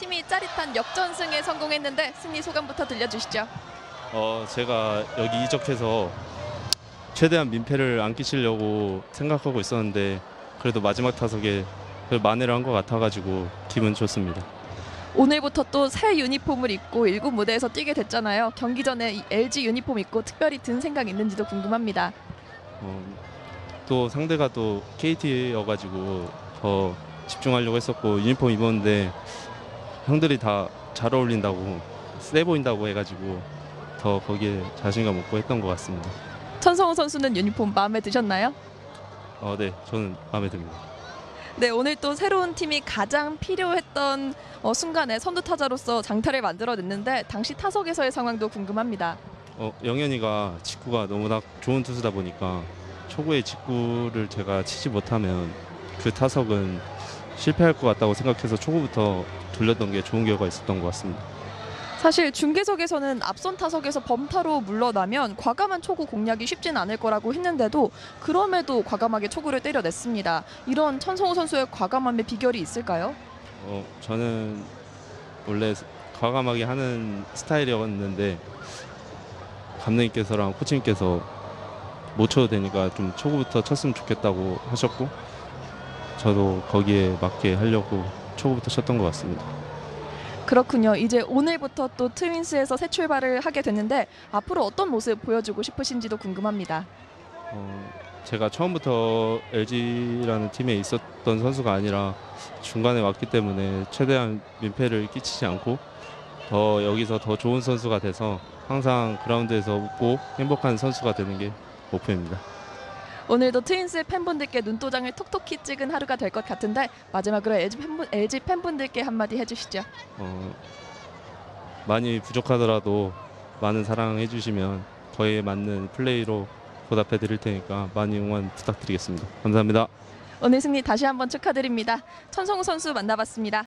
팀이 짜릿한 역전승에 성공했는데 승리 소감부터 들려주시죠. 어, 제가 여기 이적해서 최대한 민폐를 안 끼치려고 생각하고 있었는데 그래도 마지막 타석에 그 만회를 한 것 같아가지고 기분 좋습니다. 오늘부터 또 새 유니폼을 입고 1군 무대에서 뛰게 됐잖아요. 경기 전에 이 LG 유니폼 입고 특별히 든 생각 있는지도 궁금합니다. 어, 또 상대가 또 KT여가지고 더 집중하려고 했었고 유니폼 입었는데 형들이 다 잘 어울린다고 세 보인다고 해가지고 더 거기에 자신감 얻고 했던 것 같습니다. 천성호 선수는 유니폼 마음에 드셨나요? 어, 네, 저는 마음에 듭니다. 네, 오늘 또 새로운 팀이 가장 필요했던 어, 순간에 선두 타자로서 장타를 만들어냈는데 당시 타석에서의 상황도 궁금합니다. 어, 영현이가 직구가 너무나 좋은 투수다 보니까 초구에 직구를 제가 치지 못하면 그 타석은 실패할 것 같다고 생각해서 초구부터 돌렸던 게 좋은 결과가 있었던 것 같습니다. 사실 중계석에서는 앞선 타석에서 범타로 물러나면 과감한 초구 공략이 쉽진 않을 거라고 했는데도 그럼에도 과감하게 초구를 때려냈습니다. 이런 천성호 선수의 과감함의 비결이 있을까요? 어, 저는 원래 과감하게 하는 스타일이었는데 감독님께서랑 코치님께서 못 쳐도 되니까 좀 초구부터 쳤으면 좋겠다고 하셨고 저도 거기에 맞게 하려고 초구부터 쳤던 것 같습니다. 그렇군요. 이제 오늘부터 또 트윈스에서 새 출발을 하게 됐는데 앞으로 어떤 모습 보여주고 싶으신지도 궁금합니다. 어, 제가 처음부터 LG라는 팀에 있었던 선수가 아니라 중간에 왔기 때문에 최대한 민폐를 끼치지 않고 더 여기서 더 좋은 선수가 돼서 항상 그라운드에서 웃고 행복한 선수가 되는 게 목표입니다. 오늘도 트윈스 팬분들께 눈도장을 톡톡히 찍은 하루가 될 것 같은데 마지막으로 LG, 팬분, LG 팬분들께 한마디 해주시죠. 어, 많이 부족하더라도 많은 사랑해 주시면 거기에 맞는 플레이로 보답해 드릴 테니까 많이 응원 부탁드리겠습니다. 감사합니다. 오늘 승리 다시 한번 축하드립니다. 천성우 선수 만나봤습니다.